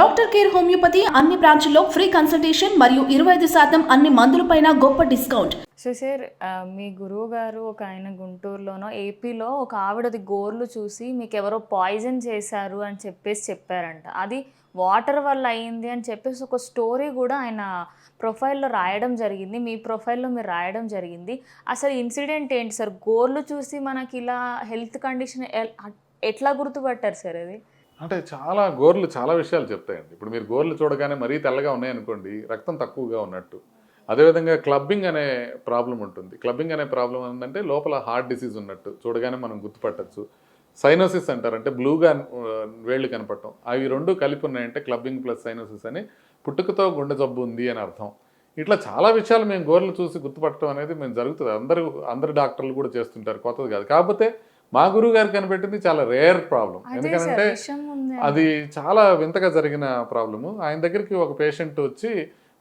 Doctor care homeopathy అన్ని బ్రాంచ్ల్లో free consultation మరియు ఇరవై ఐదు శాతం అన్ని మందులపైన గొప్ప డిస్కౌంట్. సో సార్ మీ గురువు గారు ఒక ఆయన గుంటూరులోనో ఏపీలో ఒక ఆవిడది గోర్లు చూసి మీకు ఎవరో పాయిజన్ చేశారు అని చెప్పేసి చెప్పారంట. అది వాటర్ వల్ల అయింది అని చెప్పేసి ఒక స్టోరీ కూడా ఆయన ప్రొఫైల్లో రాయడం జరిగింది. మీ ప్రొఫైల్లో మీరు రాయడం జరిగింది. అసలు ఇన్సిడెంట్ ఏంటి సార్? గోర్లు చూసి మనకి ఇలా హెల్త్ కండిషన్ ఎట్లా గుర్తుపట్టారు సార్ అది? అంటే చాలా గోర్లు చాలా విషయాలు చెప్తాయండి. ఇప్పుడు మీరు గోర్లు చూడగానే మరీ తెల్లగా ఉన్నాయనుకోండి రక్తం తక్కువగా ఉన్నట్టు. అదేవిధంగా క్లబ్బింగ్ అనే ప్రాబ్లం ఉంటుంది. క్లబ్బింగ్ అనే ప్రాబ్లం ఏంటంటే లోపల హార్ట్ డిసీజ్ ఉన్నట్టు చూడగానే మనం గుర్తుపట్టచ్చు. సైనోసిస్ అంటారు అంటే బ్లూగా వేళ్ళు కనపడటం. అవి రెండు కలిపి ఉన్నాయంటే క్లబ్బింగ్ ప్లస్ సైనోసిస్ అని పుట్టుకతో గుండె జబ్బు ఉంది అని అర్థం. ఇట్లా చాలా విషయాలు మేము గోర్లు చూసి గుర్తుపట్టడం అనేది మేము జరుగుతుంది. అందరూ అందరు డాక్టర్లు కూడా చేస్తుంటారు. కొత్తది కాదు. కాకపోతే మా గురువు గారు కనిపెట్టింది చాలా రేర్ ప్రాబ్లం ఎందుకంటే అది చాలా వింతగా జరిగిన ప్రాబ్లము. ఆయన దగ్గరికి ఒక పేషెంట్ వచ్చి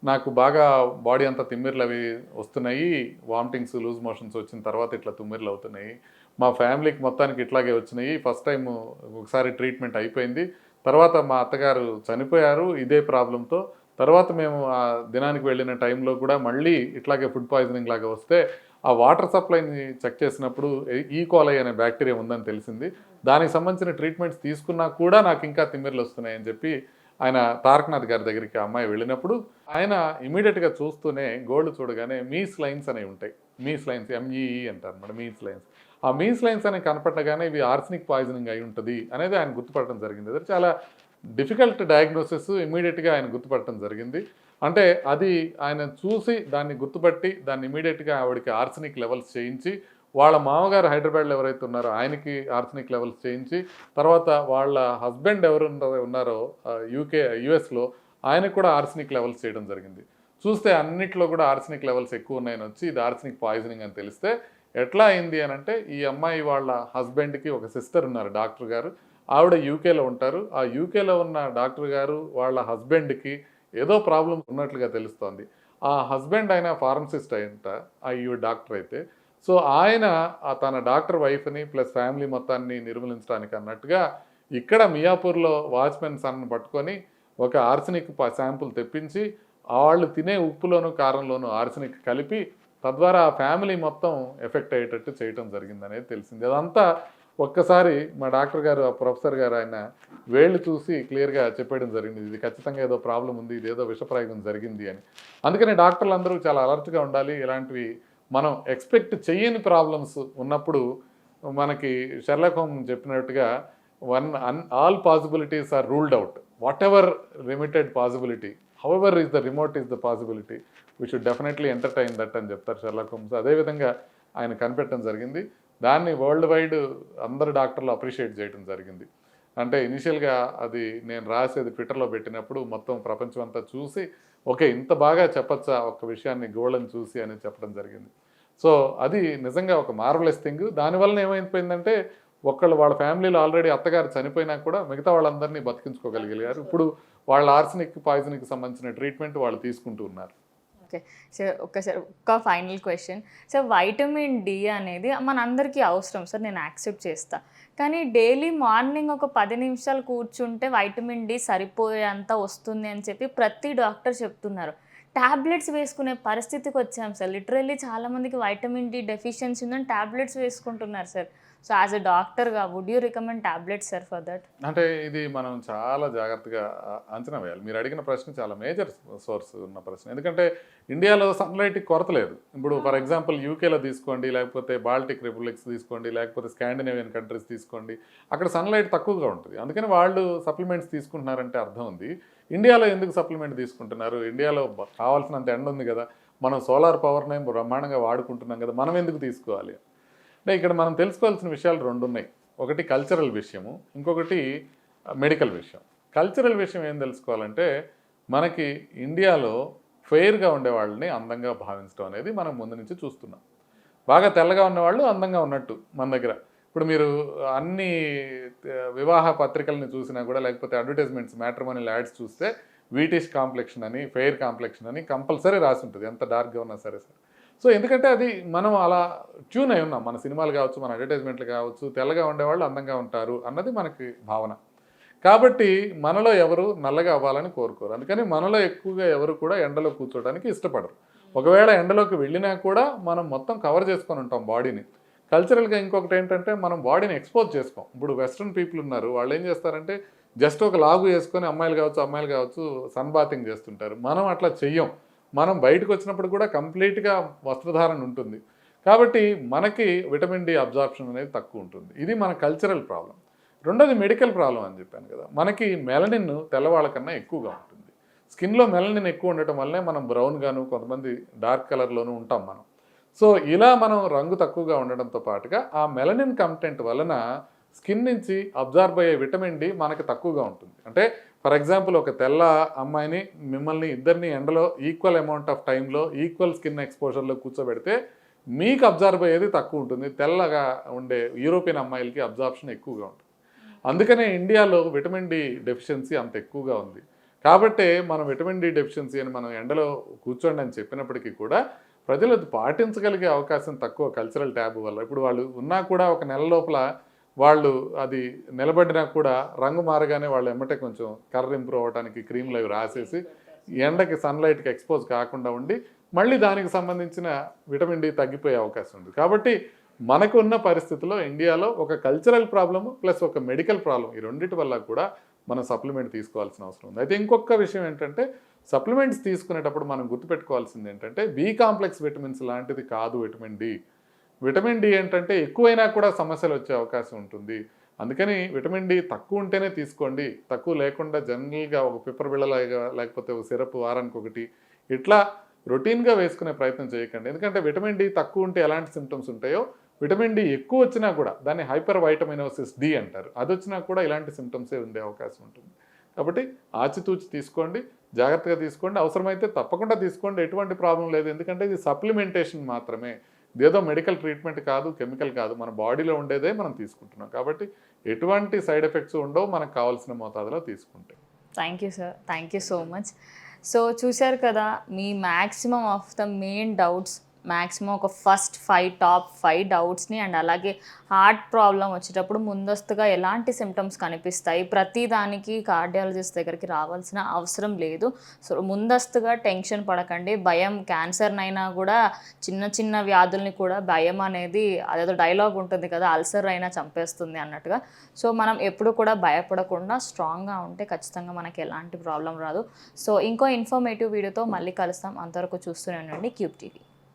నాకు బాగా బాడీ అంతా తిమ్మిర్లు అవి వస్తున్నాయి వామిటింగ్స్ లూజ్ మోషన్స్ వచ్చిన తర్వాత ఇట్లా తిమ్మిర్లు అవుతున్నాయి. మా ఫ్యామిలీకి మొత్తానికి ఇట్లాగే వచ్చినాయి. ఫస్ట్ టైం ఒకసారి ట్రీట్మెంట్ అయిపోయింది. తర్వాత మా అత్తగారు చనిపోయారు ఇదే ప్రాబ్లంతో తర్వాత మేము ఆ దినానికి వెళ్ళిన టైంలో కూడా మళ్ళీ ఇట్లాగే ఫుడ్ పాయిజనింగ్ లాగా వస్తే ఆ వాటర్ సప్లైని చెక్ చేసినప్పుడు ఈకోలై అనే బ్యాక్టీరియా ఉందని తెలిసింది. దానికి సంబంధించిన ట్రీట్మెంట్స్ తీసుకున్నా కూడా నాకు ఇంకా తిమ్మిర్లు వస్తున్నాయని చెప్పి ఆయన తారకనాథ్ గారి దగ్గరికి ఆ అమ్మాయి వెళ్ళినప్పుడు ఆయన ఇమీడియట్గా చూస్తూనే గోల్డ్ చూడగానే మీస్ లైన్స్ అనేవి ఉంటాయి. మీస్ లైన్స్ ఎంఈఈ అంటారు అనమాట మీస్ లైన్స్. ఆ మీస్ లైన్స్ అనేవి కనపడగానే ఇవి ఆర్సనిక్ పాయిజనింగ్ అయి ఉంటుంది అనేది ఆయన గుర్తుపడటం జరిగింది. అది చాలా డిఫికల్ట్ డయాగ్నోసిస్ ఇమీడియట్గా ఆయన గుర్తుపడటం జరిగింది. అంటే అది ఆయన చూసి దాన్ని గుర్తుపట్టి దాన్ని ఇమీడియట్గా ఆవిడకి ఆర్సనిక్ లెవెల్స్ చేయించి వాళ్ళ మామగారు హైదరాబాద్లో ఎవరైతే ఉన్నారో ఆయనకి ఆర్సనిక్ లెవెల్స్ చేయించి తర్వాత వాళ్ళ హస్బెండ్ ఎవరు ఉన్నారో- యూకే యుఎస్లో ఆయనకు కూడా ఆర్సనిక్ లెవెల్స్ చేయడం జరిగింది. చూస్తే అన్నిట్లో కూడా ఆర్సనిక్ లెవెల్స్ ఎక్కువ ఉన్నాయని వచ్చి ఇది ఆర్సనిక్ పాయిజనింగ్ అని తెలిస్తే ఎట్లా అయింది అని అంటే ఈ అమ్మాయి వాళ్ళ హస్బెండ్కి ఒక సిస్టర్ ఉన్నారు డాక్టర్ గారు. ఆవిడ యూకేలో ఉంటారు. ఆ యూకేలో ఉన్న డాక్టర్ గారు వాళ్ళ హస్బెండ్కి ఏదో ప్రాబ్లం ఉన్నట్లుగా తెలుస్తోంది. ఆ హస్బెండ్ అయిన ఫార్మసిస్ట్ అయింట ఐయు డాక్టర్ అయితే. సో ఆయన తన డాక్టర్ వైఫ్ని ప్లస్ ఫ్యామిలీ మొత్తాన్ని నిర్మూలించడానికి అన్నట్టుగా ఇక్కడ మియాపూర్లో వాచ్మెన్ సన్ను పట్టుకొని ఒక ఆర్సనిక్ శాంపుల్ తెప్పించి వాళ్ళు తినే ఉప్పులోను కారంలోను ఆర్సనిక్ కలిపి తద్వారా ఆ ఫ్యామిలీ మొత్తం ఎఫెక్ట్ అయ్యేటట్టు చేయటం జరిగిందనేది తెలిసింది. అదంతా ఒక్కసారి మా డాక్టర్ గారు ఆ ప్రొఫెసర్ గారు ఆయన వేళ్ళు చూసి క్లియర్గా చెప్పేయడం జరిగింది. ఇది ఖచ్చితంగా ఏదో ప్రాబ్లం ఉంది ఇది ఏదో విషప్రయోగం జరిగింది అని. అందుకని డాక్టర్లు అందరూ చాలా అలర్ట్గా ఉండాలి. ఇలాంటివి మనం ఎక్స్పెక్ట్ చేయని ప్రాబ్లమ్స్ ఉన్నప్పుడు మనకి షెర్లక్ హోమ్ చెప్పినట్టుగా when an all possibilities are ruled out. Whatever limited possibility however is the remote is the possibility we should definitely entertain that అని చెప్తారు షెర్లక్ హోమ్స్. అదేవిధంగా ఆయన కనిపెట్టడం జరిగింది. దాన్ని వరల్డ్ వైడ్ అందరు డాక్టర్లు అప్రిషియేట్ చేయడం జరిగింది. అంటే ఇనిషియల్గా అది నేను రాసేది ట్విట్టర్లో పెట్టినప్పుడు మొత్తం ప్రపంచం అంతా చూసి ఓకే ఇంత బాగా చెప్పచ్చా ఒక విషయాన్ని గోళ్ళని చూసి అని చెప్పడం జరిగింది. సో అది నిజంగా ఒక మార్వలెస్ థింగ్ దానివల్ల ఏమైపోయిందంటే ఒకళ్ళు వాళ్ళ ఫ్యామిలీలో ఆల్రెడీ అత్తగారు చనిపోయినా కూడా మిగతా వాళ్ళందరినీ బతికించుకోగలిగారు. ఇప్పుడు వాళ్ళ ఆర్సనిక్ పాయిజన్కి సంబంధించిన ట్రీట్మెంట్ వాళ్ళు తీసుకుంటూ ఉన్నారు. ఓకే. సో సార్ ఒక్క final question. So vitamin D అనేది మనందరికీ అవసరం. సార్ నేను యాక్సెప్ట్ చేస్తా. కానీ డైలీ మార్నింగ్ ఒక పది నిమిషాలు కూర్చుంటే వైటమిన్ డి సరిపోయేంత వస్తుంది అని చెప్పి ప్రతి డాక్టర్ చెప్తున్నారు. టాబ్లెట్స్ వేసుకునే పరిస్థితికి వచ్చాం సార్. లిటరల్లీ చాలామందికి వైటమిన్ డి డెఫిషియన్సీ ఉందని టాబ్లెట్స్ వేసుకుంటున్నారు సార్. సో యాజ్ ఎ డాక్టర్గా would you recommend tablets sir for that అంటే ఇది మనం చాలా జాగ్రత్తగా అంచనా వేయాలి. మీరు అడిగిన ప్రశ్న చాలా మేజర్ సోర్స్ ఉన్న ప్రశ్న. ఎందుకంటే ఇండియాలో సన్లైట్కి కొరత లేదు. ఇప్పుడు ఫర్ ఎగ్జాంపుల్ యూకేలో తీసుకోండి లేకపోతే బాల్టిక్ రిపబ్లిక్స్ తీసుకోండి లేకపోతే స్కాండినేవియన్ కంట్రీస్ తీసుకోండి అక్కడ సన్లైట్ తక్కువగా ఉంటుంది. అందుకని వాళ్ళు సప్లిమెంట్స్ తీసుకుంటున్నారంటే అర్థం ఉంది. ఇండియాలో ఎందుకు సప్లిమెంట్ తీసుకుంటున్నారు? ఇండియాలో కావాల్సినంత ఎండ ఉంది కదా. మనం సోలార్ పవర్ని బ్రహ్మాండంగా వాడుకుంటున్నాం కదా. మనం ఎందుకు తీసుకోవాలి? అంటే ఇక్కడ మనం తెలుసుకోవాల్సిన విషయాలు రెండు ఉన్నాయి ఒకటి కల్చరల్ విషయము ఇంకొకటి మెడికల్ విషయం. కల్చరల్ విషయం ఏం తెలుసుకోవాలంటే మనకి ఇండియాలో ఫెయిర్గా ఉండే వాళ్ళని అందంగా భావించడం అనేది మనం ముందు నుంచి చూస్తున్నాం. బాగా తెల్లగా ఉన్నవాళ్ళు అందంగా ఉన్నట్టు మన దగ్గర. ఇప్పుడు మీరు అన్ని వివాహ పత్రికల్ని చూసినా కూడా లేకపోతే అడ్వర్టైజ్మెంట్స్ మ్యాట్రిమోనియల్ యాడ్స్ చూస్తే వీటిష్ కాంప్లెక్షన్ అని ఫెయిర్ కాంప్లెక్షన్ అని కంపల్సరీ రాసి ఉంటుంది. ఎంత డార్క్గా ఉన్నా సరే సరే. సో ఎందుకంటే అది మనం అలా ట్యూన్ అయి ఉన్నాం. మన సినిమాలు కావచ్చు మన అడ్వర్టైజ్మెంట్లు కావచ్చు తెల్లగా ఉండేవాళ్ళు అందంగా ఉంటారు అన్నది మనకి భావన. కాబట్టి మనలో ఎవరు నల్లగా అవ్వాలని కోరుకోరు. అందుకని మనలో ఎక్కువగా ఎవరు కూడా ఎండలో కూర్చోవడానికి ఇష్టపడరు. ఒకవేళ ఎండలోకి వెళ్ళినా కూడా మనం మొత్తం కవర్ చేసుకొని ఉంటాం బాడీని. కల్చరల్గా ఇంకొకటి ఏంటంటే మనం బాడీని ఎక్స్పోజ్ చేసుకోం. ఇప్పుడు వెస్ట్రన్ పీపుల్ ఉన్నారు. వాళ్ళు ఏం చేస్తారంటే జస్ట్ ఒక లాగు వేసుకొని అమ్మాయిలు కావచ్చు అమ్మాయిలు కావచ్చు సన్ బాతింగ్ చేస్తుంటారు. మనం అట్లా చెయ్యం. మనం బయటకు వచ్చినప్పుడు కూడా కంప్లీట్గా వస్త్రధారణ ఉంటుంది. కాబట్టి మనకి విటమిన్ డి అబ్జార్ప్షన్ అనేది తక్కువ ఉంటుంది. ఇది మన కల్చరల్ ప్రాబ్లం రెండోది మెడికల్ ప్రాబ్లం అని చెప్పాను కదా మనకి మెలనిన్ తెల్లవాళ్ళ కన్నా ఎక్కువగా ఉంటుంది. స్కిన్లో మెలనిన్ ఎక్కువ ఉండటం వల్లే మనం బ్రౌన్గాను కొంతమంది డార్క్ కలర్లోనూ ఉంటాం మనం. సో ఇలా మనం రంగు తక్కువగా ఉండడంతో పాటుగా ఆ మెలనిన్ కంటెంట్ వలన స్కిన్ నుంచి అబ్జార్బ్ అయ్యే విటమిన్ డి మనకి తక్కువగా ఉంటుంది. అంటే ఫర్ ఎగ్జాంపుల్ ఒక తెల్ల అమ్మాయిని మిమ్మల్ని ఇద్దరిని ఎండలో ఈక్వల్ అమౌంట్ ఆఫ్ టైంలో ఈక్వల్ స్కిన్ ఎక్స్పోజర్లో కూర్చోబెడితే మీకు అబ్జర్వ్ అయ్యేది తక్కువ ఉంటుంది. తెల్లగా ఉండే యూరోపియన్ అమ్మాయిలకి అబ్జార్ప్షన్ ఎక్కువగా ఉంటుంది. అందుకనే ఇండియాలో విటమిన్ డి డెఫిషియన్సీ అంత ఎక్కువగా ఉంది. కాబట్టే మనం విటమిన్ డి డెఫిషియన్సీ అని మనం ఎండలో కూర్చోండి అని చెప్పినప్పటికీ కూడా ప్రజలు అది పాటించగలిగే అవకాశం తక్కువ కల్చరల్ ట్యాబ్ వల్ల. ఇప్పుడు వాళ్ళు ఉన్నా కూడా ఒక నెల లోపల వాళ్ళు అది నిలబడినా కూడా రంగు మారగానే వాళ్ళు ఎమ్మటే కొంచెం కర్ర ఇంప్రూవ్ అవ్వడానికి క్రీమ్లు అవి రాసేసి ఎండకి సన్లైట్కి ఎక్స్పోజ్ కాకుండా ఉండి మళ్ళీ దానికి సంబంధించిన విటమిన్ డి తగ్గిపోయే అవకాశం ఉంది. కాబట్టి మనకు ఉన్న పరిస్థితిలో ఇండియాలో ఒక కల్చరల్ ప్రాబ్లము ప్లస్ ఒక మెడికల్ ప్రాబ్లం ఈ రెండింటి వల్ల కూడా మనం సప్లిమెంట్ తీసుకోవాల్సిన అవసరం ఉంది. అయితే ఇంకొక విషయం ఏంటంటే సప్లిమెంట్స్ తీసుకునేటప్పుడు మనం గుర్తుపెట్టుకోవాల్సింది ఏంటంటే బి కాంప్లెక్స్ విటమిన్స్ లాంటిది కాదు విటమిన్ డి విటమిన్ డి ఏంటంటే ఎక్కువైనా కూడా సమస్యలు వచ్చే అవకాశం ఉంటుంది. అందుకని విటమిన్ డి తక్కువ ఉంటేనే తీసుకోండి. తక్కువ లేకుండా జనరల్గా ఒక పిప్పర్ బిళ్ళలాగా లేకపోతే ఒక సిరప్ వారానికి ఒకటి ఇట్లా రొటీన్గా వేసుకునే ప్రయత్నం చేయకండి. ఎందుకంటే విటమిన్ డి తక్కువ ఉంటే ఎలాంటి సిమ్టమ్స్ ఉంటాయో విటమిన్ డి ఎక్కువ వచ్చినా కూడా దాన్ని హైపర్ వైటమినోసిస్ డి అంటారు. అది వచ్చినా కూడా ఇలాంటి సిమ్టమ్సే ఉండే అవకాశం ఉంటుంది. కాబట్టి ఆచితూచి తీసుకోండి జాగ్రత్తగా తీసుకోండి. అవసరమైతే తప్పకుండా తీసుకోండి. ఎటువంటి ప్రాబ్లం లేదు. ఎందుకంటే ఇది సప్లిమెంటేషన్ మాత్రమే. ఇదేదో మెడికల్ ట్రీట్మెంట్ కాదు కెమికల్ కాదు మన బాడీలో ఉండేదే మనం తీసుకుంటున్నాం. కాబట్టి ఎటువంటి సైడ్ ఎఫెక్ట్స్ ఉండవు మనకు కావాల్సిన మోతాదులో తీసుకుంటే. Thank you sir thank you so much so చూశారు కదా మీ maximum of the main doubts maximum ఒక ఫస్ట్ ఫైవ్ టాప్ ఫైవ్ డౌట్స్ని అండ్ అలాగే హార్ట్ ప్రాబ్లం వచ్చేటప్పుడు ముందస్తుగా ఎలాంటి సిమ్టమ్స్ కనిపిస్తాయి? ప్రతి దానికి కార్డియాలజిస్ట్ దగ్గరికి రావాల్సిన అవసరం లేదు. సో ముందస్తుగా టెన్షన్ పడకండి. భయం క్యాన్సర్నైనా కూడా చిన్న చిన్న వ్యాధుల్ని కూడా భయం అనేది అదేదో డైలాగ్ ఉంటుంది కదా అల్సర్ అయినా చంపేస్తుంది అన్నట్టుగా. సో మనం ఎప్పుడు కూడా భయపడకుండా స్ట్రాంగ్గా ఉంటే ఖచ్చితంగా మనకి ఎలాంటి ప్రాబ్లం రాదు. సో ఇంకో ఇన్ఫర్మేటివ్ వీడియోతో మళ్ళీ కలుస్తాం. అంతవరకు చూస్తూనే ఉండండి క్యూబ్ టీవీ